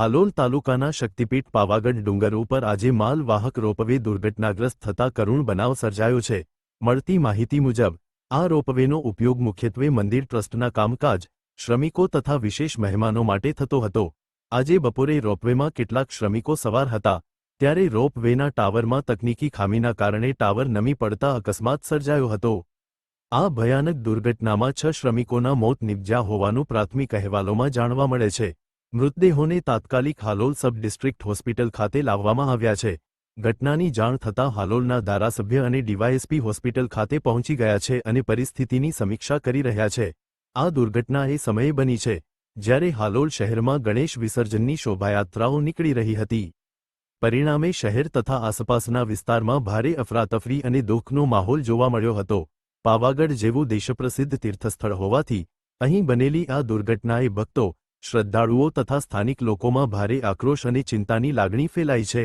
હાલોલ તાલુકાના શક્તિપીઠ પાવાગઢ ડુંગર ઉપર આજે માલવાહક રોપવે દુર્ઘટનાગ્રસ્ત થતા કરુણ બનાવ સર્જાયો છે. મળતી માહિતી મુજબ, આ રોપવેનો ઉપયોગ મુખ્યત્વે મંદિર ટ્રસ્ટના કામકાજ, શ્રમિકો તથા વિશેષ મહેમાનો માટે થતો હતો. આજે બપોરે રોપવેમાં કેટલાક શ્રમિકો સવાર હતા, ત્યારે રોપવેના ટાવરમાં તકનીકી ખામીના કારણે ટાવર નમી પડતા અકસ્માત સર્જાયો હતો. આ ભયાનક દુર્ઘટનામાં છ શ્રમિકોના મોત નિપજ્યા હોવાનું પ્રાથમિક અહેવાલોમાં જાણવા મળે છે. મૃતદેહોને તાત્કાલિક હાલોલ સબ ડિસ્ટ્રિક્ટ હોસ્પિટલ ખાતે લાવવામાં આવ્યા છે. ઘટનાની જાણ થતાં હાલોલના ધારાસભ્ય અને ડીવાયએસપી હોસ્પિટલ ખાતે પહોંચી ગયા છે અને પરિસ્થિતિની સમીક્ષા કરી રહ્યા છે. આ દુર્ઘટના એ સમયે બની છે, જ્યારે હાલોલ શહેરમાં ગણેશ વિસર્જનની શોભાયાત્રાઓ નીકળી રહી હતી. પરિણામે શહેર તથા આસપાસના વિસ્તારમાં ભારે અફરાતફરી અને દુઃખનો માહોલ જોવા મળ્યો હતો. પાવાગઢ જેવું દેશપ્રસિદ્ધ તીર્થસ્થળ હોવાથી અહીં બનેલી આ દુર્ઘટનાએ ભક્તો શ્રદ્ધાળુઓ તથા સ્થાનિક લોકોમાં ભારે આક્રોશ અને ચિંતાની લાગણી ફેલાઈ છે.